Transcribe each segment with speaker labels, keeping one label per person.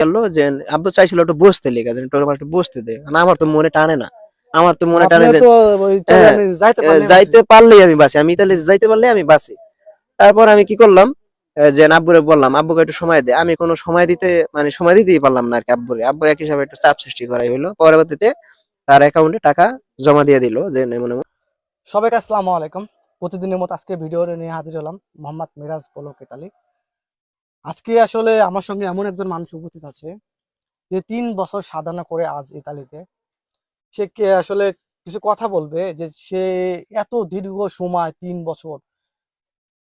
Speaker 1: গেল যে আব্বু চাইছিল একটু বসতে লেগে যে একটু আমার একটু বসতে দে। না আমার তো মনে টানে না। আমার তো মনে টানে
Speaker 2: যাইতে
Speaker 1: পারলেই আমি বাসি আমি ইতালি যাইতে পারলে আমি বাসি তারপর আমি কি করলাম? যে আব্বুরে বললাম আব্বুকে একটু সময় দে। আমি কোনো সময় দিতে মানে সময় দিতেই পারলাম না আর কি আব্বুরে। আব্বু এক হিসাবে একটু চাপ সৃষ্টি করাই হলো পরবর্তীতে তার অ্যাকাউন্টে টাকা জমা দিয়ে দিল যে মনে
Speaker 2: সবাইকে আসসালামু আলাইকুম। প্রতিদিনের মতো আজকে ভিডিও নিয়ে হাজির হলাম মোহাম্মদ মিরাজ পলক ইতালি আজকে আসলে আমার সঙ্গে এমন একজন মানুষ উপস্থিত আছে, যে তিন বছর সাধনা করে আজ ইতালিতে। সে আসলে কিছু কথা বলবে, যে সে এত দীর্ঘ সময়, তিন বছর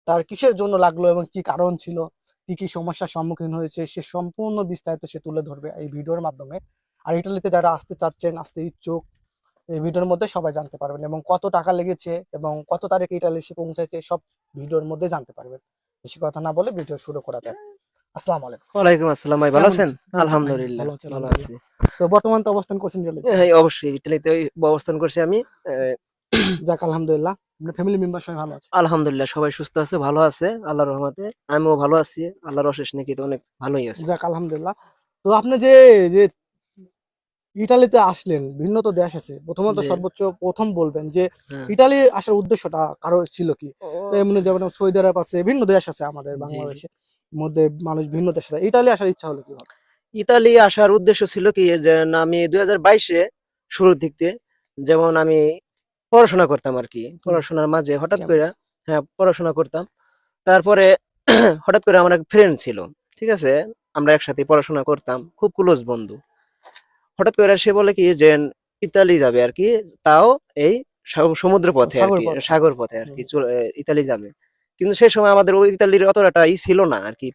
Speaker 2: তার কিসের জন্য লাগল এবং কি কারণ ছিল, কি কি সমস্যার সম্মুখীন হয়েছে, সে সম্পূর্ণ বিস্তারিত সে তুলে ধরবে এই ভিডিওর মাধ্যমে। আর ইটালিতে যারা আসতে চাচ্ছেন, আসতে ইচ্ছুক, এই ভিডিওর মধ্যে সবাই জানতে পারবেন এবং কত টাকা লেগেছে এবং কত তারিখে ইটালি সে পৌঁছাইছে সব ভিডিওর মধ্যে জানতে পারবেন। বেশি কথা না বলে ভিডিও শুরু করা যাক। আসসালামু আলাইকুম।
Speaker 1: ওয়ালাইকুম আসসালাম ভাই ভালো আছেন?
Speaker 2: আছেন?
Speaker 1: আলহামদুলিল্লাহ
Speaker 2: ভালো আছি, তো বর্তমান তো অবস্থান করছেন ইটালিতে?
Speaker 1: হ্যাঁ অবশ্যই ইটালিতে অবস্থান করছি আমি।
Speaker 2: যাক আলহামদুলিল্লাহ। আপনার ফ্যামিলি মেম্বার সবাই ভালো আছে?
Speaker 1: আলহামদুলিল্লাহ সবাই সুস্থ আছে ভালো আছে আল্লাহর রহমতে। আমিও ভালো আছি আল্লাহর অশেষ নাকি তো অনেক ভালোই আছে।
Speaker 2: যাক আলহামদুলিল্লাহ। তো আপনি যে যে ইটালিতে আসলেন ভিন্ন তো দেশ আছে। প্রথমত সর্বোচ্চ প্রথম বলবেন যে
Speaker 1: হ্যাঁ।
Speaker 2: ইটালি আসার উদ্দেশ্যটা কারও ছিল কি? এমনি যেমন সৌদি আরব আছে ভিন্ন দেশ আছে আমাদের। বাংলাদেশে। মধ্যে মানুষ ভিন্ন দেশ আছে। ইটালি আসার ইচ্ছা হলো কি
Speaker 1: ইতালি আসার উদ্দেশ্য ছিল কি যে না, আমি দুই হাজার বাইশে শুরুর দিক দিয়ে যেমন আমি পড়াশোনা করতাম আর কি। পড়াশোনার মাঝে হঠাৎ করে হ্যাঁ পড়াশোনা করতাম। তারপরে হঠাৎ করে আমার এক ফ্রেন্ড ছিল ঠিক আছে? আমরা একসাথে পড়াশোনা করতাম খুব ক্লোজ বন্ধু। হঠাৎ করে সে বলে কি যে ইতালি যাবে আর কি তাও এই সমুদ্র পথে আর
Speaker 2: সাগর
Speaker 1: কি
Speaker 2: পথে।
Speaker 1: সাগর পথে আর কি ইতালি যাবে। কিন্তু সেই সময় আমাদের ওই ইতালির অতটা ই ছিল না আর কি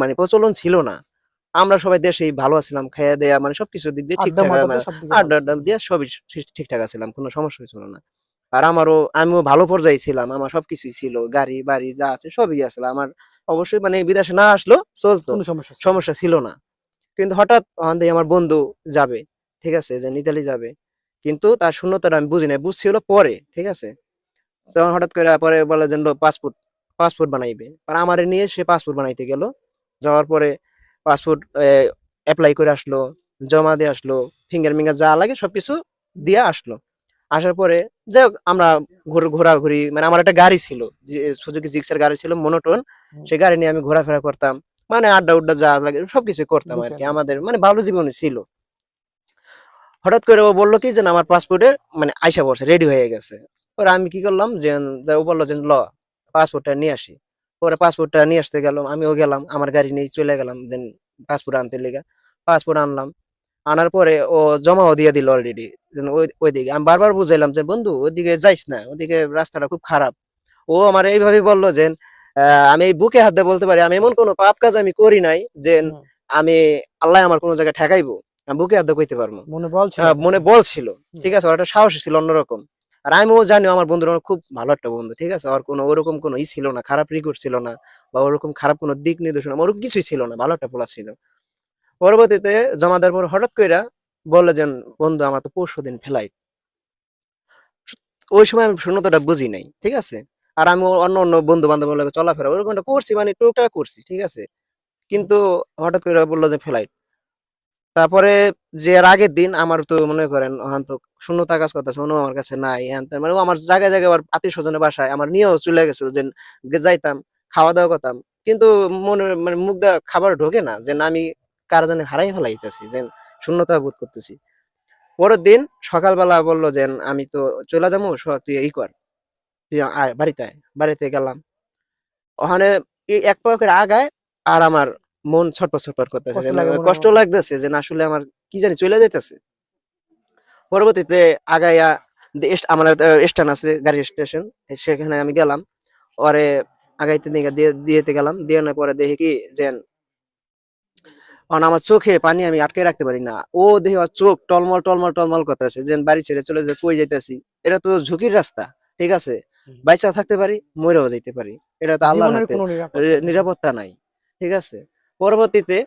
Speaker 1: মানে প্রচলন ছিল না। আমরা সবাই দেশেই ভালো আছিলাম খাইয়া দেয়া মানে সবকিছু দিক দিয়ে ঠিকঠাক আড্ডা আড্ডা দিয়ে সবই ঠিকঠাক আছিলাম কোনো সমস্যা ছিল না। আর আমারও আমিও ভালো পর্যায়ে ছিলাম আমার সবকিছুই ছিল গাড়ি বাড়ি যা আছে সবই আসলে আমার অবশ্যই মানে বিদেশে না আসলো চলতো
Speaker 2: কোনো সমস্যা ছিল না।
Speaker 1: কিন্তু হঠাৎ ওখান থেকে আমার বন্ধু যাবে ঠিক আছে? যে নিতালি যাবে। কিন্তু তার শূন্যতাটা আমি বুঝি নাই বুঝছি হলো পরে ঠিক আছে? তখন হঠাৎ করে পরে বলে যে পাসপোর্ট পাসপোর্ট বানাইবে। আর আমার নিয়ে সে পাসপোর্ট বানাইতে গেল। যাওয়ার পরে পাসপোর্ট অ্যাপ্লাই করে আসলো জমা দিয়ে আসলো ফিঙ্গার মিঙ্গার যা লাগে সবকিছু দিয়ে আসলো। আসার পরে যাই হোক আমরা ঘোরাঘুরি মানে আমার একটা গাড়ি ছিল সুজুকি জিক্সের গাড়ি ছিল মনোটন। সেই গাড়ি নিয়ে আমি ঘোরাফেরা করতাম। মানে আড্ডা উড্ডা যা লাগে সবকিছু করতাম আর কি আমাদের মানে ভালো জীবনে ছিল। হঠাৎ করে ও বলল কি যে আমার পাসপোর্টে মানে আইসা পড়ছে রেডি হয়ে গেছে। পরে আমি কি করলাম যে ও বলল যে ল পাসপোর্টটা নিয়ে আসি। পরে পাসপোর্টটা নিয়ে আসতে গেলাম আমিও গেলাম আমার গাড়ি নিয়ে চলে গেলাম দেন পাসপোর্ট আনতে লেগে। পাসপোর্ট আনলাম আনার পরে ও জমাও দিয়ে দিল অলরেডি ওই ওইদিকে আমি বারবার বুঝাইলাম যে বন্ধু ওইদিকে যাইস না ওইদিকে রাস্তাটা খুব খারাপ। ও আমার এইভাবে বলল যে আমি বুকে হাত দিয়ে বলতে পারি আমি এমন কোনো পাপ কাজ আমি করি নাই যে আমি আল্লাহ আমার কোনো জায়গায় ঠেকাইবো। আমি বুকে হাত দিয়ে কইতে পারব।
Speaker 2: মনে বল ছিল।
Speaker 1: হ্যাঁ, মনে বল ছিল।
Speaker 2: হুম।
Speaker 1: ঠিক আছে ওর একটা সাহস ছিল অন্যরকম। আর আমিও জানি আমার বন্ধুর খুব ভালো একটা বন্ধু ঠিক আছে? আর কোনো ওরকম কোনো ই ছিল না খারাপ রেকর্ড ছিল না বা ওরকম খারাপ কোনো দিক নির্দেশনা ওরকম কিছুই ছিল না ভালো একটা পোলা ছিল। পরবর্তীতে জমা দেওয়ার পর হঠাৎ কইরা বলল যে বন্ধু আমার তো পরশু দিন ফ্লাইট ওই সময় আমি শূন্যতাটা বুঝি নাই ঠিক আছে? আর আমি অন্য অন্য বন্ধু বান্ধব চলাফেরা ওরকমটা করছি মানে টুকটাক করছি, ঠিক আছে? কিন্তু হঠাৎ করে বলল যে ফ্লাইট তারপরে যে আগের দিন আমার তো মনে করেন ওখান তো শূন্যতা কাজ করতেছে অন্য আমার কাছে নাই, হ্যান। মানে আমার জায়গায় জায়গায় আবার আত্মীয় স্বজনের বাসায় আমার নিয়েও চলে গেছিল যে যাইতাম, খাওয়া দাওয়া করতাম। কিন্তু মনে মানে মুখ দেওয়া খাবার ঢোকে না, যে আমি কার জানে হারাই ফেলাইতেছি, যে শূন্যতা বোধ করতেছি। পরের দিন সকালবেলা বলল যে, আমি তো চলে যাব তুই এই কর। আয় বাড়িতে আয় বাড়িতে গেলাম। ওখানে এক পা করে আগায় আর আমার মন ছটপট ছটপট করতেছে।
Speaker 2: কষ্ট
Speaker 1: না। লাগতেছে যে না আসলে আমার কি জানি চলে যাইতেছে। পরবর্তীতে আগাইয়া আমার স্টেশন আছে গাড়ি স্টেশন। সেখানে আমি গেলাম। পরে আগাইতে দিয়ে দিয়েতে গেলাম। দিয়ে আনার পরে দেখি কি যে আমার চোখে পানি আমি আটকে রাখতে পারি না। ও দেখি ওর চোখ টলমল টলমল টলমল করতেছে। যে বাড়ি ছেড়ে চলে যে কই যাইতেছি? এটা তো ঝুঁকির রাস্তা ঠিক আছে। বাইচা থাকতে পারি মরেও যাইতে পারি। এটা তো আল্লাহর হাতে।
Speaker 2: নিরাপত্তা নেই।
Speaker 1: ঠিক আছে? পরবর্তীতে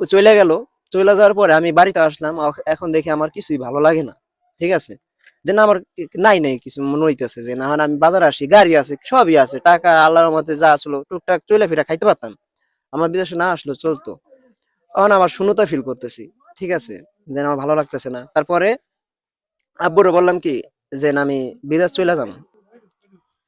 Speaker 1: ও চলে গেল। চলে যাওয়ার পরে আমি বাড়িতে আসলাম। এখন দেখি আমার কিছুই ভালো লাগে না ঠিক আছে? যে না আমার নাই নাই কিছু মনে হইতেছে যে না আমি বাজারে আসি গাড়ি আছে সবই আছে টাকা আল্লাহর মতে যা আসলো টুকটাক চলে ফিরা খাইতে পারতাম। আমার বিদেশে না আসলো চলতো। তখন আমার শূন্যতা ফিল করতেছি ঠিক আছে? যে আমার ভালো লাগতেছে না। তারপরে আব্বুরে বললাম কি যে না আমি বিদেশ চলে যাব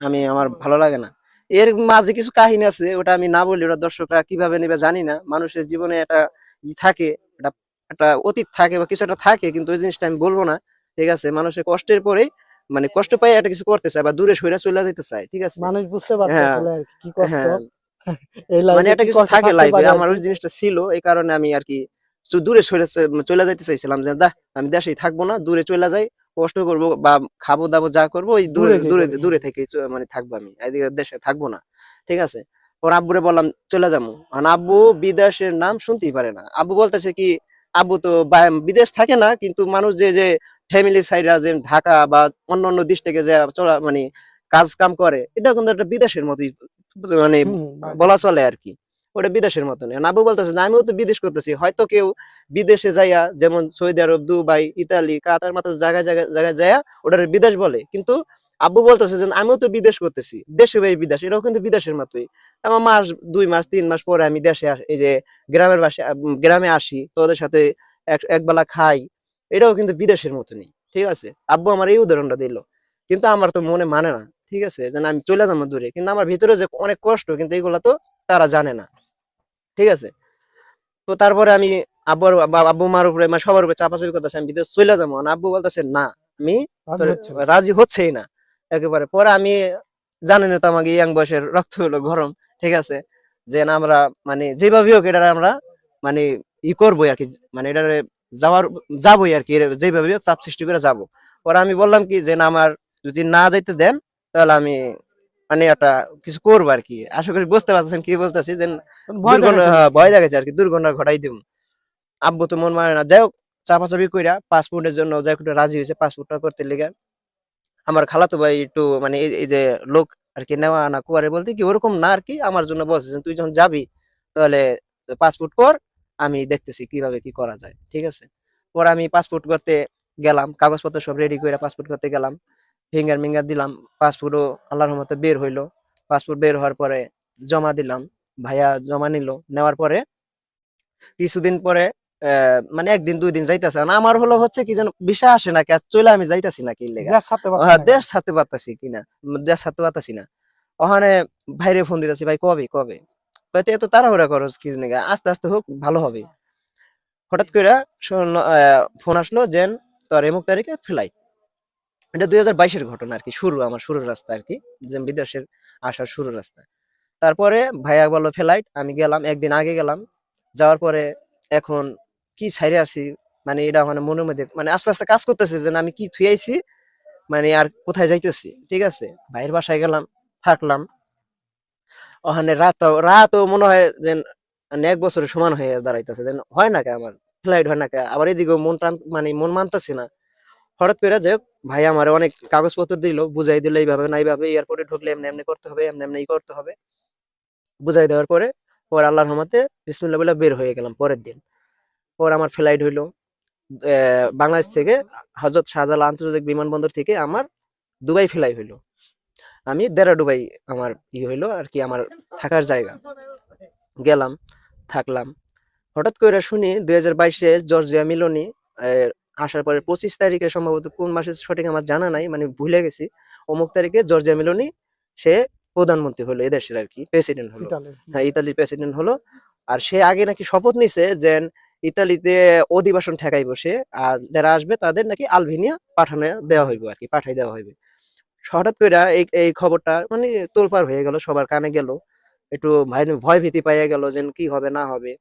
Speaker 1: আমি আমার ভালো লাগে না। এর মাঝে কিছু কাহিনী আছে ওটা আমি না বলি ওটা দর্শকরা কীভাবে নেবে জানি না। মানুষের জীবনে একটা ই থাকে একটা একটা অতীত থাকে বা কিছু একটা থাকে কিন্তু ওই জিনিসটা আমি বলব না। ঠিক আছে? মানুষের কষ্টের পরে মানে কষ্ট পাই একটা কিছু করতে চায় বা দূরে সরে চলে যেতে চায় ঠিক আছে?
Speaker 2: মানুষ বুঝতে পারছে
Speaker 1: হ্যাঁ,
Speaker 2: আসলে আর কি কষ্ট।
Speaker 1: হ্যাঁ। মানে একটা কিছু থাকে লাইফে আমার ওই জিনিসটা ছিল এই কারণে আমি আর কি দূরে সরে চলে যাইতে চাইছিলাম যে দা আমি দেশেই থাকব না দূরে চলে যাই। কষ্ট করব বা খাব দাবো যা করব ওই দূরে
Speaker 2: দূরে
Speaker 1: দূরে থেকে মানে থাকব আমি। এদিকে দেশে থাকব না ঠিক আছে? ওর আব্বুরে বললাম চলে যাব। আর আব্বু বিদেশের নাম শুনতেই পারে না। আব্বু বলতেছে কি আব্বু তো বিদেশ থাকে না কিন্তু মানুষ যে যে ফ্যামিলি সাইডরা যে ঢাকা বা অন্য অন্য দেশ থেকে যে চলা মানে কাজ কাম করে এটা কিন্তু একটা বিদেশের মতোই মানে
Speaker 2: মানে
Speaker 1: বলা চলে আর কি। ওটা বিদেশের মতন আবু বলতেছে যে, আমিও তো বিদেশ করতেছি। হয়তো কেউ বিদেশে যাইয়া যেমন Saudi Arab, Dubai, Italy, Qatar মতো জায়গায় জায়গায় জায়গায় যাইয়া ওটার বিদেশ বলে। কিন্তু আব্বু বলতেছে যে, আমিও তো বিদেশ করতেছি। দেশে ভাই বিদেশ। এটাও কিন্তু বিদেশের মতোই। আমার মাস, দুই মাস, তিন মাস পরে আমি দেশে এই যে গ্রামের বাসে গ্রামে আসি, তোদের সাথে এক একবেলা খাই। এটাও কিন্তু বিদেশের মতনই ঠিক আছে? আব্বু আমার এই উদাহরণটা দিল। কিন্তু আমার তো মনে মানে না। ঠিক আছে? যেন আমি চলে যাব দূরে। কিন্তু আমার ভিতরে যে অনেক কষ্ট, কিন্তু এগুলা তো তারা জানে না। ঠিক আছে? তো তারপরে আমি আব্বুর আব্বু মার উপরে মানে সবার উপরে চাপাচাপি করতেছে আমি বিদেশ চলে যাব। না আব্বু বলতেছে না আমি
Speaker 2: রাজি
Speaker 1: হচ্ছেই না। একেবারে। পরে আমি জানেন তো আমাকে ইয়াং বয়সের রক্ত হলো গরম ঠিক আছে? যে না আমরা মানে যেভাবে হোক এটা আমরা মানে ই করব আর কি মানে এটা যাওয়ার যাবোই আর কি যেভাবে হোক চাপ সৃষ্টি করে যাব। পরে আমি বললাম কি যে না আমার যদি না যাইতে দেন তাহলে আমি মানে একটা কিছু করব আর কি। আশা করি বুঝতে পারছেন কি বলতেছি যে
Speaker 2: ভয়
Speaker 1: দুর্ঘটনা
Speaker 2: দেখাচ্ছে
Speaker 1: হ্যাঁ, ভয় দেখাচ্ছে আর কি দুর্ঘটনা ঘটাই দিব। আব্বু তো মন মানে না। যাই হোক চাপাচাপি কইরা পাসপোর্টের জন্য যাই একটু রাজি হয়েছে পাসপোর্টটা করতে লেগে। আমার খালাতো ভাই একটু মানে এই যে লোক আর কি নেওয়া আনা করে বলতে কি ওরকম না আর কি আমার জন্য বলছে তুই যখন যাবি তাহলে পাসপোর্ট কর আমি দেখতেছি কীভাবে কি করা যায়। ঠিক আছে? পরে আমি পাসপোর্ট করতে গেলাম কাগজপত্র সব রেডি করে পাসপোর্ট করতে গেলাম। ফিঙ্গার মিঙ্গার দিলাম পাসপোর্টও আল্লাহর মতো বের হইল। পাসপোর্ট বের হওয়ার পরে জমা দিলাম ভাইয়া জমা নিল নেওয়ার পরে কিছুদিন পরে আহ, মানে একদিন দুই দিন যাইতেছে। না আমার হলো হচ্ছে কি যেন বিষয় আসে নাকি আর চলে আমি যাইতাছি
Speaker 2: দেশ ছাড়তে
Speaker 1: হ্যাঁ,
Speaker 2: না।
Speaker 1: দেশ ছাড়তে পারতাছি কিনা দেশ ছাড়তে পারতাছি না। ওখানে ভাইরে ফোন দিতেছি ভাই কবে কবে? এত তাড়াহুড়া করস কি আস্তে আস্তে হোক ভালো হবে। হঠাৎ করে ফোন আসলো যে তোর এমুক তারিখে ফ্লাইট এটা দুই হাজার বাইশের ঘটনা আর কি শুরু, আমার শুরুর রাস্তা আর কি যে বিদেশের আসার শুরুর রাস্তা। তারপরে ভাইয়া বলল ফ্লাইট আমি গেলাম, একদিন আগে গেলাম, যাওয়ার পরে এখন কি ছাইরে আসি মানে এটা মানে মনের মধ্যে মানে আস্তে আস্তে কাজ করতেছে যে আমি কি থুয়াইছি মানে আর কোথায় যাইতেছি, ঠিক আছে? ভাইয়ের বাসায় গেলাম, থাকলাম। ওখানে রাত, রাতও মনে হয় যে মানে এক বছরের সমান হয়ে দাঁড়াইতেছে যে হয় না কে আমার ফ্লাইট হয় না কে, আবার এদিকে মন টান মানে মন মানতেছে না। হঠাৎ করে যে ভাই আমার অনেক কাগজপত্র দিল, বুঝাই দিল এইভাবে না এইভাবে এয়ারপোর্টে ঢুকলে এমনি এমনি করতে হবে, এমনি এমনি করতে হবে। বুঝাই দেওয়ার পরে পরে আল্লাহর রহমতে বিসমিল্লাহ বলে বের হয়ে গেলাম পরের দিন। পর আমার ফ্লাইট হইল বাংলাদেশ থেকে হজরত শাহজালাল আন্তর্জাতিক বিমানবন্দর থেকে আমার দুবাই ফ্লাই হইল। আমি দেরা দুবাই আমার ই হইল আর কি, আমার থাকার জায়গা। গেলাম, থাকলাম। হঠাৎ করে শুনি দুই হাজার বাইশে জর্জিয়া মিলনি আসার পরে পঁচিশ তারিখে সম্ভবত কোন মাসে সঠিক আমার জানা নাই মানে ভুলে গেছি। অমুক তারিখে জর্জিয়া মিলনি সে প্রধানমন্ত্রী হলো এদেশের আর কি প্রেসিডেন্ট হলো। হ্যাঁ ইতালির প্রেসিডেন্ট হলো। আর সে আগে নাকি শপথ নিছে যে ইতালিতে অধিবাসন ঠেকাই বসে আর যারা আসবে তাদের নাকি আলবেনিয়া পাঠানো দেওয়া হইব আর কি পাঠাই দেওয়া হইবে। হঠাৎ করে এই এই খবরটা মানে তোলপাড় হয়ে গেল সবার কানে গেল। একটু ভয় ভীতি পাইয়া গেল যে কি হবে না হবে।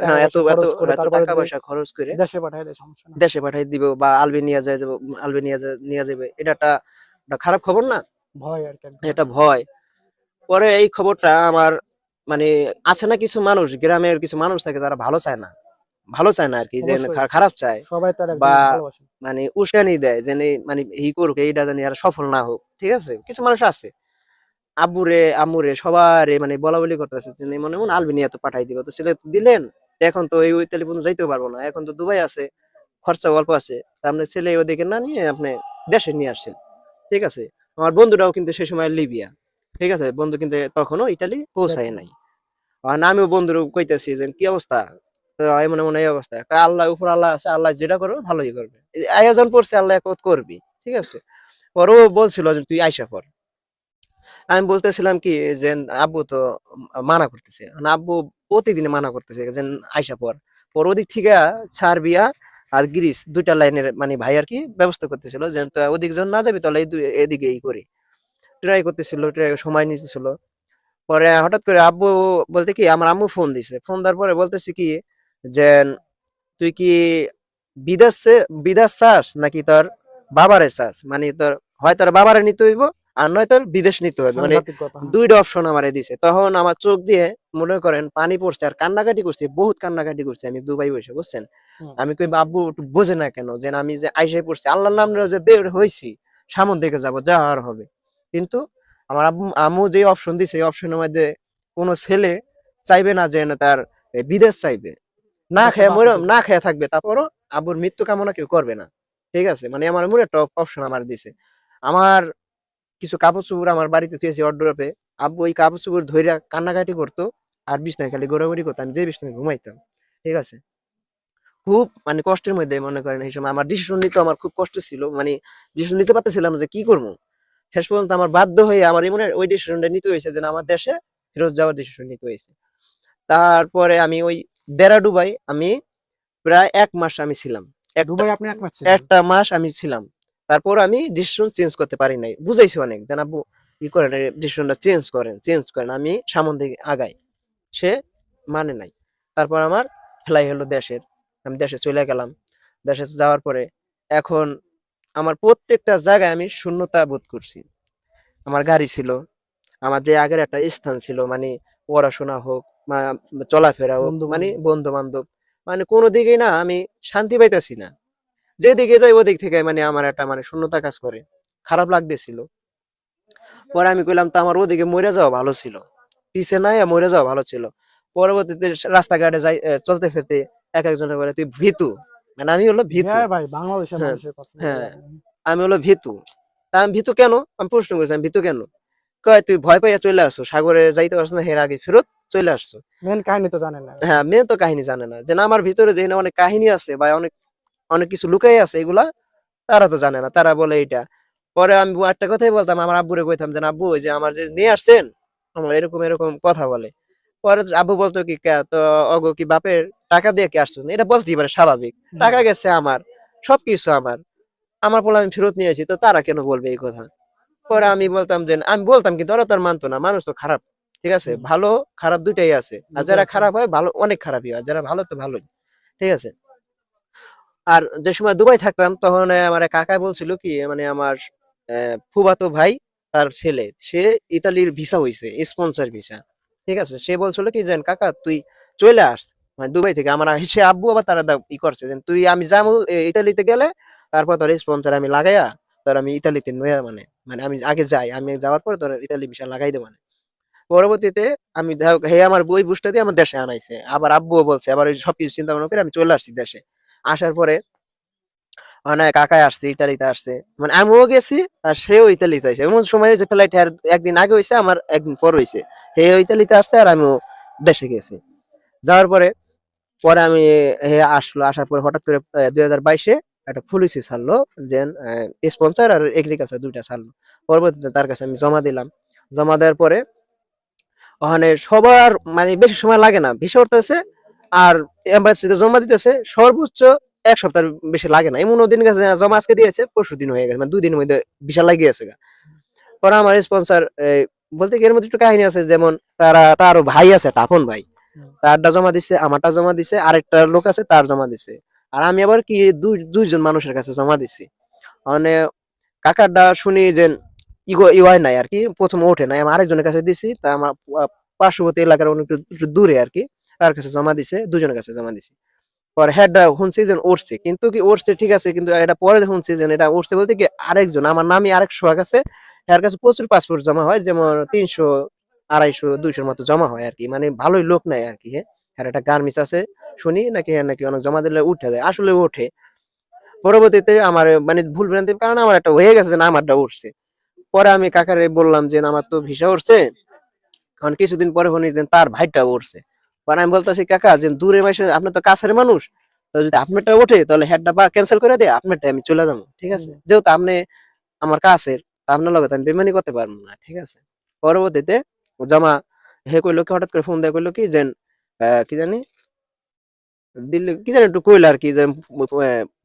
Speaker 1: হ্যাঁ এত এত
Speaker 2: খরচ করে
Speaker 1: টাকা পয়সা খরচ করে
Speaker 2: দেশে পাঠায় দেয় সমস্যা
Speaker 1: দেশে পাঠাই দিব বা আলবেনিয়া যায় যাব আলবেনিয়া নিয়ে যাবে। এটা একটা খারাপ খবর না?
Speaker 2: ভয় আর
Speaker 1: এটা ভয়। পরে এই খবরটা আমার মানে আছে না কিছু মানুষ গ্রামের কিছু মানুষ থাকে যারা ভালো চায় না। ভালো চায় না আর কি যে খারাপ চায়।
Speaker 2: সবাই তার
Speaker 1: বা- মানে উস্কানি দেয় যে মানে ই করুক এইটা জানি আর সফল না হোক ঠিক আছে? কিছু মানুষ আছে। আব্বুরে আম্মুরে সবারে মানে বলা বলি করতেছে তিনি মনে মনে আলবেনিয়া তো পাঠাই দিব। তো ছেলে দিলেন, এখন তো এই ইতালি পর্যন্ত যাইতেও পারব না। এখন তো দুবাই আছে, খরচা অল্প আছে। আপনি ছেলে ওদিকে না নিয়ে আপনি দেশে নিয়ে আসছেন, ঠিক আছে? আমার বন্ধুটাও কিন্তু সেই সময় লিবিয়া, ঠিক আছে? বন্ধু কিন্তু তখনও ইটালি পৌঁছায় নাই। আর আমিও বন্ধুর কইতেছি যে, কি অবস্থা? তো এমন এমন এই অবস্থা। আল্লাহ, উপর আল্লাহ আছে, আল্লাহ যেটা করবে ভালোই করবে। আয়োজন করছে, আল্লাহ করবি ঠিক আছে? পর ও বলছিল যে, তুই আইসা পর। আমি বলতেছিলাম কি, যে আব্বু তো মানা করতেছে। মানে আব্বু প্রতিদিন মানা করতেছে যে আইসা পর। পর ওদিক থেকে ছাড় বিয়া আর গিরিশ দুইটা লাইনের মানে ভাই আর কি ব্যবস্থা করতেছিল যে ওদিক যখন না যাবি তাহলে এদিকে এই করি। ট্রাই করতেছিল ট্রাই সময় নিতেছিল। পরে হঠাৎ করে আব্বু বলতে কি, আমার আম্মু ফোন দিছে। ফোন দেওয়ার পরে বলতেছি কি, যে তুই কি বিদেশ বিদেশ চাস নাকি তোর বাবারে চাস? মানে তোর, হয় তোর বাবারে নিতে হইব আর নয় তোর বিদেশ নিতে হবে। মানে দুইটা অপশন আমারে দিছে। তখন আমার চোখ দিয়ে মনে করেন পানি পড়ছে আর কান্নাকাটি করছি বহুত কান্নাকাটি করছি আমি দুবাই বসে বুঝছেন? আমি কই আব্বু একটু বোঝে না কেন যে আমি যে আইসাই পড়ছি আল্লাহর নাম যে বের হইছি সামন দিকে যাব যা আর হবে। কিন্তু আমার আব্বু আম্মু যে অপশন দিছে এই অপশনের মধ্যে কোনো ছেলে চাইবে না যে না তার বিদেশ চাইবে। না খেয়ে
Speaker 2: বাপ
Speaker 1: মরে না খেয়ে থাকবে তারপরও আব্বুর মৃত্যু কামনা কেউ করবে না। ঠিক আছে? মানে আমার মনে একটা অপশন আমার দিছে। আমার কিছু কাপড় চোপড় আমার বাড়িতে থুয়েছি অর্ডারে আব্বু ওই কাপড় চোপড় ধইরা কান্নাকাটি করতো আর বিছনায় খালি ঘোরাঘুরি করতাম যে বিছনায় ঘুমাইতাম ঠিক আছে? খুব মানে কষ্টের মধ্যে মনে করেন এই সময়। আমার ডিসিশন নিতে আমার খুব কষ্ট ছিল মানে ডিসিশন নিতে পারতেছিলাম যে কি করব? শেষ পর্যন্ত আমার বাধ্য হয়ে আমার এমন ওই ডিসিশনটা নিতে হয়েছে যে আমার দেশে ফেরত যাওয়ার ডিসিশন নিতে হয়েছে। তারপরে আমি ওই দেরা ডুবাই আমি প্রায় এক মাস আমি ছিলাম। একটা-
Speaker 2: দুবাই আপনি এক মাস
Speaker 1: একটা মাস আমি ছিলাম। তারপর আমি ডিসিশন চেঞ্জ করতে পারি নাই। বুঝাইছি অনেক। যেন আব্বু কি করেন ডিসিশনটা চেঞ্জ করেন চেঞ্জ করেন। আমি সামন দিকে আগাই। সে মানে নাই। তারপর আমার ফেলাই হলো দেশের। আমি দেশে চলে গেলাম। দেশে যাওয়ার পরে এখন আমার প্রত্যেকটা জায়গায় আমি শূন্যতা বোধ করছি। আমার গাড়ি ছিল। আমার যে আগের একটা স্থান ছিল মানে পড়াশোনা হোক বা চলাফেরা হোক মানে বন্ধু বান্ধব মানে কোনো দিকেই না আমি শান্তি পাইতেছি না। যেদিকে যাই ওদিক থেকে মানে আমার একটা মানে শূন্যতা কাজ করে। খারাপ লাগতেছিল। পরে আমি কইলাম তো আমার ওদিকে মরে যাওয়া ভালো ছিল। পিছে নাই মরে যাওয়া ভালো ছিল। পরবর্তীতে রাস্তাঘাটে যাই চলতে ফিরতে এক একজনের বলে তুই ভীতু? মানে আমি হলো ভীতু।
Speaker 2: হ্যাঁ ভাই বাংলাদেশের
Speaker 1: হ্যাঁ,
Speaker 2: মানুষের কথা।
Speaker 1: হ্যাঁ। আমি হলো ভীতু। তা আমি ভীতু কেন? আমি প্রশ্ন করছি আমি ভীতু কেন? কয় তুই ভয় পাইয়া চলে আসছো সাগরে যাইতে পারছ না হের আগে ফেরত চলে আসছো।
Speaker 2: মেন কাহিনী তো জানে না।
Speaker 1: হ্যাঁ মেন তো কাহিনী জানে না। যে না আমার ভিতরে যে অনেক কাহিনী আছে বা অনেক অনেক কিছু লুকাই আছে এগুলা তারা তো জানে না তারা বলে এটা পরে আমি একটা কথাই বলতাম আমার আব্বুরে কইতাম যে আব্বু ওই যে আমার যে নিয়ে আসছেন আমার এরকম এরকম কথা বলে। পরে আব্বু বলতো কি তো অগো কি বাপের টাকা দিয়ে কি আসছো এটা বলতেই পারে স্বাভাবিক। টাকা গেছে আমার সবকিছু আমার। আমার বলে আমি ফেরত নিয়েছি তো তারা কেন বলবে এই কথা? পরে আমি বলতাম যে আমি বলতাম কিন্তু ওরা তো আর মানতো না মানুষ তো খারাপ ঠিক আছে? ভালো খারাপ দুইটাই আছে। আর যারা খারাপ হয় ভালো অনেক খারাপই হয় যারা ভালো তো ভালোই ঠিক আছে? আর যে সময় দুবাই থাকতাম, তখন আমার কাকা বলছিল কি মানে আমার ফুফাতো ভাই তার ছেলে, সে ইতালির ভিসা হইছে, স্পন্সর ভিসা। ঠিক আছে? সে বলছিল কি যে কাকা, তুই চলে আস। মানে দুবাই থেকে আমার, সে আব্বু আবার তারা ই করছে যে তুই আমি যাব ইতালিতে গেলে, তারপর তোর স্পন্সর আমি লাগাইয়া, তোর আমি ইতালিতে নয়া মানে মানে আমি আগে যাই, আমি যাওয়ার পর তোর ইতালি ভিসা লাগাই দেবো মানে। পরবর্তীতে আমি হে, আমার বই বুঝটা দিয়ে আমার দেশে আনাইছে। আবার আব্বুও বলছে, আবার ওই সবকিছু চিন্তা ভাবনা করে আমি চলে আসছি দেশে। আসার পরে মানে কাকাই আসছে, ইতালিতে আসছে। মানে আমিও গেছি আর সেও ইতালিতে আসছে। এমন সময় হয়েছে, ফ্লাইট একদিন আগে হয়েছে, আমার একদিন পর হয়েছে। হে ইতালিতে আসছে আর আমিও দেশে গেছি। যাওয়ার পরে পরে আমি হে আসলো, আসার পরে হঠাৎ করে দুই হাজার বাইশে একটা পুলিশি ছাড়লো যে স্পন্সর আর এগ্রিকালচার দুইটা ছাড়লো। পরবর্তীতে তার কাছে আমি জমা দিলাম। জমা দেওয়ার পরে, ওখানে সবার মানে বেশি সময় লাগে না। ভিসা উঠতেছে আর এম্বাসিতে জমা দিতেছে সর্বোচ্চ এক সপ্তাহ বেশি লাগে না। এমন দিন গেছে জমা আজকে দিয়েছে পরশু দিন হয়ে গেছে মানে দুই দিনের মধ্যে বিশাল লাগিয়ে গেছে গা। পরে আমার স্পন্সর বলতে কি এর মধ্যে একটু কাহিনী আছে যেমন তারা তার ভাই আছে টাপন ভাই। তারটা জমা দিছে আমারটা জমা দিছে আরেকটা লোক আছে তার জমা দিছে। আর আমি আবার কি দুই দুইজন মানুষের কাছে জমা দিছি। মানে কাকারটা শুনি যে ইগো ইওয়াই নাই আর কি প্রথম ওঠে নাই আমি আরেকজনের কাছে দিছি তা আমার পার্শ্ববর্তী এলাকার অনেক দূরে আর কি। তার কাছে জমা দিছে, দুজনের কাছে জমা দিছে। পরে হেডটা শুনছি যে উঠছে কিন্তু কি উঠছে ঠিক আছে, কিন্তু এটা পরে শুনছি যে এটা উঠছে বলতে কি আরেকজন, আমার নামই আরেক সোহাগ আছে, এর কাছে প্রচুর পাসপোর্ট জমা হয়, যেমন তিনশো আড়াইশো, দুইশোর মতো জমা হয় আর কি মানে ভালোই লোক নাই আর কি হ্যাঁ। একটা গার্মিস আছে, শুনি নাকি হ্যাঁ নাকি অনেক জমা দিলে উঠে যায় আসলে ওঠে। পরবর্তীতে আমার মানে ভুল ভ্রান্তির কারণে আমার একটা হয়ে গেছে যে না, আমারটা উঠছে পরে আমি কাকারে বললাম যে আমার তো ভিসা উঠছে কারণ কিছুদিন পরে শুনি যে তার ভাইটা উঠছে পরে আমি বলতেছি কাকা যে দূরে মাসে আপনি তো কাছের মানুষ তো যদি আপনারটা ওঠে তাহলে হেডটা বা ক্যান্সেল করে দিয়ে আপনারটা আমি চলে যাব ঠিক আছে? যেহেতু আপনি আমার কাছের আপনার লগে আমি বেমানি করতে পারব না ঠিক আছে? পরবর্তীতে জমা হে কইলো কি হঠাৎ করে ফোন দিয়ে কইলো কি যে কি জানি? দিল্লি কি জানি একটু কইলো আর কি যে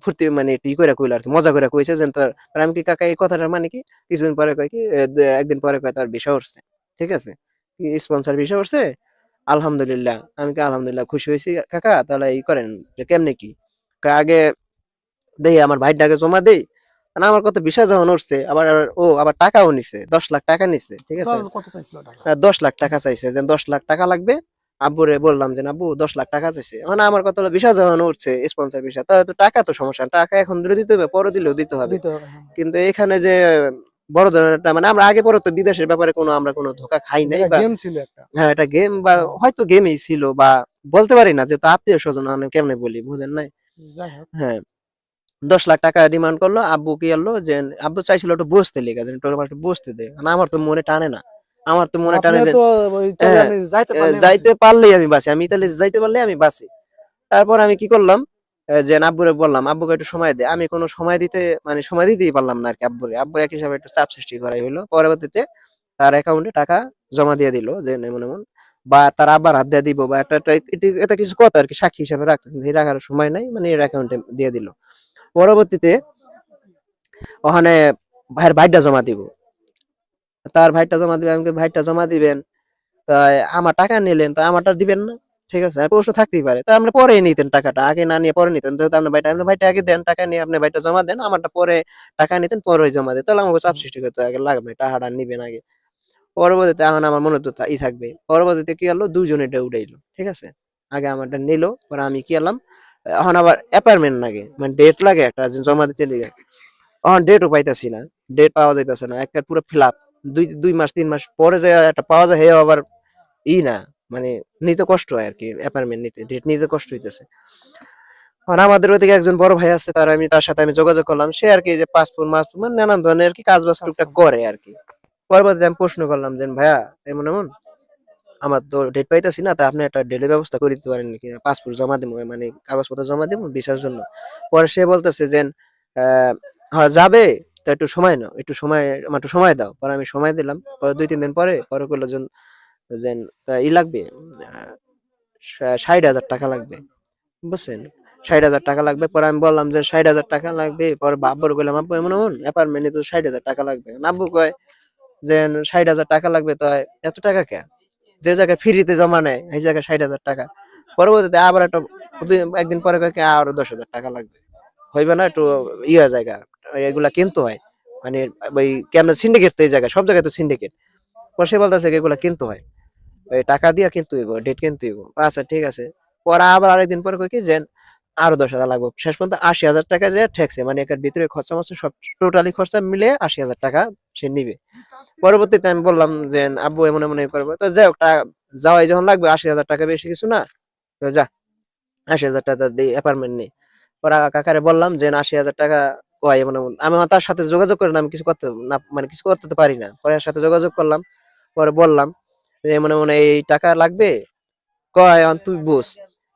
Speaker 1: ফুর্তি মানে একটু ই করে কইলো আর কি মজা করে কইছে যে তোর আমি কি কাকা এই কথাটা মানে কি? কিছুদিন পরে কয় কি একদিন পরে কয় তার বিষয় উঠছে ঠিক আছে? স্পন্সর বিষয় উঠছে আলহামদুলিল্লাহ আমি কি আলহামদুলিল্লাহ খুশি হয়েছি কাকা? তাহলে ই করেন যে কেমনে কি? আগে দেই আমার ভাইটাকে জমা দেই না আমার কত বিষয় যখন উঠছে আবার ও আবার টাকাও নিছে দশ লাখ টাকা নিছে ঠিক আছে? আহ, দশ লাখ টাকা চাইছে যে দশ লাখ টাকা লাগবে আব্বুরে বললাম যে আব্বু দশ লাখ টাকা চাইছে। মানে আমার কত বিষয় যখন উঠছে স্পন্সর বিষয় তাহলে তো টাকা তো সমস্যা টাকা এখন ধরে দিতে হবে পরে দিলেও দিতে হবে।
Speaker 2: দিতে হবে হ্যাঁ।
Speaker 1: কিন্তু এখানে যে বড় ধরনের একটা মানে আমরা আগে পরে তো বিদেশের ব্যাপারে কোনো আমরা কোনো ধোকা খাই নাই হ্যাঁ এটা গেম বা হয়তো গেমই ছিল বা বলতে পারি না যে তো আত্মীয় স্বজন কেমনে বলি বুঝেন নাই? হ্যাঁ দশ লাখ টাকা ডিমান্ড করল আব্বু কি আনলো যে আব্বু চাইছিল একটু বসতে লেগে যে একটু একটু বসতে দে না আমার তো মনে টানে না আমার তো মনে টানে যে হ্যাঁ,
Speaker 2: যাইতে
Speaker 1: পারলেই আমি বাঁচি আমি তাহলে যাইতে পারলে আমি বাঁচি। তারপর আমি কি করলাম যে আব্বুরে বললাম, আব্বুকে একটু সময় দে। আমি কোনো সময় দিতে মানে সময় দিতেই পারলাম না আর কি আব্বুরে। আব্বু এক হিসাবে একটু চাপ সৃষ্টি করাই হলো পরবর্তীতে তার অ্যাকাউন্টে টাকা জমা দিয়ে দিল, যে এমন এমন। বা তার আবার হাত দিয়ে দিব, বা একটা এটা কিছু কথা আর কি সাক্ষী হিসাবে রাখতে। এই রাখার সময় নাই মানে এর অ্যাকাউন্টে দিয়ে দিল। পরবর্তীতে ওখানে ভাইয়ের ভাইটা জমা দিব। তার ভাইটা জমা দিবে, আমাকে ভাইটা জমা দিবেন। তাই আমার টাকা নিলেন, তা আমারটা দিবেন না। ঠিক আছে প্রশ্ন থাকতেই পারে। তা আপনি পরে নিতেন টাকাটা। আগে না নিয়ে পরে নিতেন। যেহেতু আপনি ভাইটা আপনি ভাইটা আগে দেন, টাকা নিয়ে আপনি ভাইটা জমা দেন, আমারটা পরে টাকা নিতেন পরে জমা দেন। তাহলে আমাকে চাপ সৃষ্টি করতে আগে লাগবে টাকাটা নিবেন আগে। পরবর্তীতে এখন আমার মনে তো ই থাকবে। পরবর্তীতে কি হলো দুজনে এটা উঠাইলো, ঠিক আছে? আগে আমারটা নিলো, পরে আমি কি হলাম এখন আবার অ্যাপার্টমেন্ট লাগে মানে ডেট লাগে একটা জমা দিতে লাগে। এখন ডেটও পাইতাছি না ডেট পাওয়া যাইতাছে না। একটা পুরো ফিল আপ দুই দুই মাস, তিন মাস পরে যে একটা পাওয়া যায় হে আবার ই না। মানে নিতে কষ্ট হয় আর কি অ্যাপার্টমেন্ট নিতে ডেট নিতে কষ্ট হইতেছে। আর আমাদের ওইদিকে একজন বড় ভাই আছে তার আমি তার সাথে আমি যোগাযোগ করলাম সে আর কি যে পাসপোর্ট মাসপোর্ট মানে নানান ধরনের আর কি কাজ বাজ টুকটাক করে আর কি পরবর্তীতে আমি প্রশ্ন করলাম যে ভাইয়া এমন এমন আমার তো ডেট পাইতেছি না তা আপনি একটা ডেটের ব্যবস্থা করে দিতে পারেন নাকি? পাসপোর্ট জমা দিব মানে কাগজপত্র জমা দিব ভিসার জন্য। পরে সে বলতেছে যে আহ, হ্যাঁ যাবে তো একটু সময় নাও একটু সময় আমার একটু সময় দাও। পরে আমি সময় দিলাম পরে দুই তিন দিন পরে পরে করল দেন ই লাগবে ষাট হাজার টাকা লাগবে। বুঝছেন? ষাট হাজার টাকা লাগবে, পরে আমি বললাম যে ষাট হাজার টাকা লাগবে, পরে বাব্বর বললাম আব্বু এমন এমন? অ্যাপার্টমেন্টে তো ষাট হাজার টাকা লাগবে। আব্বু কয়, যে ষাট হাজার টাকা লাগবে তো এত টাকা কে? যে জায়গায় ফ্রিতে জমা নেয় এই জায়গায় ষাট হাজার টাকা। পরবর্তীতে আবার একটা একদিন পরে কয় কি, আরও দশ হাজার টাকা লাগবে। হইবে না, একটু ইয়ে জায়গা, এগুলা কিনতে হয়। মানে ওই কেন সিন্ডিকেট তো এই জায়গায়, সব জায়গায় তো সিন্ডিকেট পরে সে বলতেছে এগুলা কিনতে হয়। টাকা দিয়ে কিন্তু ডেট কিন্তু আচ্ছা ঠিক আছে। পরে আবার আরেকদিন পরে কই কি যে, আরও দশ হাজার লাগবে। শেষ পর্যন্ত আশি হাজার টাকা যে ঠেকছে মানে এর ভিতরে খরচা মরচা সব টোটালি খরচা মিলে আশি হাজার টাকা সে নিবে। পরবর্তীতে আমি বললাম যে, আব্বু, এমন এমন করব। তো যাই হোক যাওয়াই যখন লাগবে, আশি হাজার টাকা বেশি কিছু না, তো যা, আশি হাজার টাকা দিয়ে অ্যাপার্টমেন্ট নেই পরে কাকারে বললাম যে, আশি হাজার টাকা কয়, এমন এমন? আমি তার সাথে যোগাযোগ করে না আমি কিছু করতে, না মানে কিছু করতে পারি না। পরে সাথে যোগাযোগ করলাম, পরে বললাম যে এমন এমন এই টাকা লাগবে? কয় তুই বুঝ।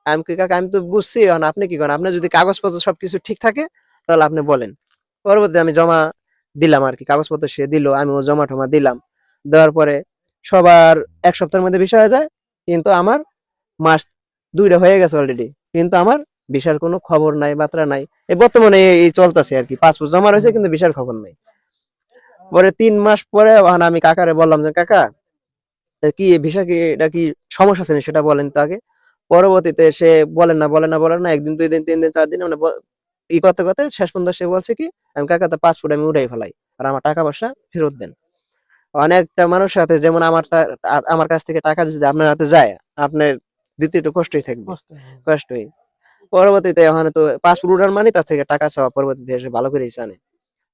Speaker 1: আমি কি কাকা, আমি তো বুঝছি। এখন আপনি কি করেন? আপনার যদি কাগজপত্র সবকিছু ঠিক থাকে, তাহলে আপনি বলেন। পরবর্তী আমি জমা দিলাম আর কি কাগজপত্র সে দিল আমি ও জমা টমা দিলাম। দেওয়ার পরে সবার এক সপ্তাহের মধ্যে বিষয় হয়ে যায়, কিন্তু আমার মাস দুইটা হয়ে গেছে অলরেডি কিন্তু আমার ভিসার কোনো খবর নাই, বার্তা নাই। এই বর্তমানে এই- চলতেছে আর কি পাসপোর্ট জমা রয়েছে, কিন্তু ভিসার খবর নাই। পরে তিন মাস পরে আমি কাকারে বললাম যে, কাকা কি ভিসা কি এটা কি সমস্যা আছে নি সেটা বলেন তো আগে। পরবর্তীতে সে বলেন না বলেন না বলেন না একদিন দুই দিন তিন দিন চার দিন মানে ই করতে করতে শেষ পর্যন্ত সে বলছে কি আমি কাকা তো পাসপোর্ট আমি উঠাই ফেলাই আর আমার টাকা পয়সা ফেরত দেন। অনেকটা মানুষ সাথে যেমন আমার আমার কাছ থেকে টাকা যদি আপনার হাতে যায় আপনার দিতে একটু কষ্টই থাকবে। কষ্টই পরবর্তীতে ওখানে তো পাসপোর্ট উঠার মানে তার থেকে টাকা চাওয়া পরবর্তীতে এসে ভালো করে জানে।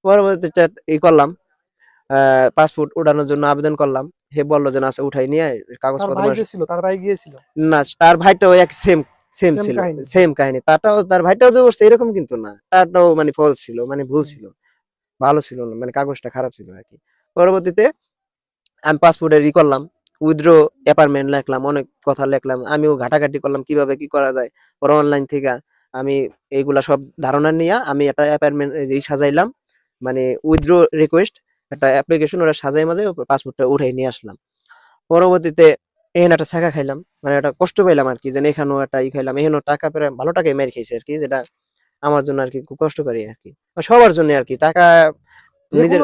Speaker 1: পরবর্তীতে ই করলাম পাসপোর্ট উঠানোর জন্য আবেদন করলাম। হে বলল যে না উঠাই নিয়ে
Speaker 2: তার
Speaker 1: কাগজপত্র
Speaker 2: তার ভাই গিয়েছিল।
Speaker 1: না তার ভাইটাও এক সেম সেম ছিল সেম কাহিনী। তারটাও তার ভাইটাও যে করছে এরকম কিন্তু না। তারটাও মানে ফলস ছিল মানে ভুল ছিল ভালো ছিল না মানে কাগজটা খারাপ ছিল আর কি। পরবর্তীতে আমি পাসপোর্টের ই করলাম উইথড্র অ্যাপার্টমেন্ট লিখলাম অনেক কথা লিখলাম আমিও ঘাটাঘাটি করলাম কীভাবে কি করা যায়। পরে অনলাইন থেকে আমি এইগুলা সব ধারণা নিয়ে আমি একটা অ্যাপার্টমেন্ট সাজাইলাম মানে উইথড্র রিকোয়েস্ট একটা অ্যাপ্লিকেশন ওরা সাজাই মাঝে পাসপোর্টটা উঠাই নিয়ে আসলাম। পরবর্তীতে এখানে একটা ছাকা খাইলাম মানে একটা কষ্ট পাইলাম আর কি যে এখানেও একটা ই খাইলাম এখানেও টাকা পেরে ভালো টাকাই মেরে খেয়েছে আর কি যেটা আমার জন্য আর কি খুব কষ্ট করি আর কি। সবার জন্য আর কি টাকা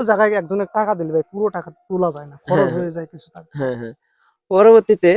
Speaker 2: জায়গায় একজনের টাকা দিলে ভাই পুরো টাকা তোলা যায় না খরচ
Speaker 1: হ্যাঁ,
Speaker 2: হয়ে। যায় কিছু
Speaker 1: হ্যাঁ হ্যাঁ। পরবর্তীতে